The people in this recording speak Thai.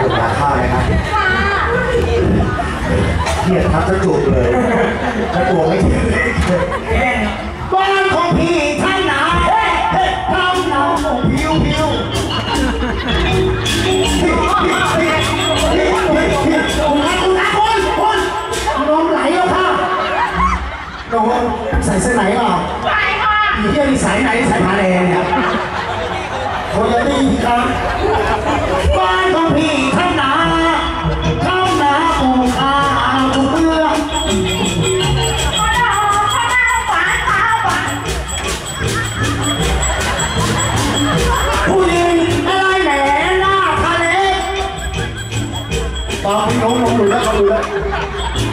เป็นยาฆ่าเลยนะเครียดทับจะจูบเลยกระตัวไม่ถึงบ้านของพี่ท่านหนาเฮ้เฮ้ทำหนาผิวผิวคุณนะคุณนะคุณคุณนมไหลแล้วค่ะนมใส่เสื้อไหนเปล่าไปค่ะอีเหี้ยนี่สายไหนสายผาแดง Và ủng hộ cho.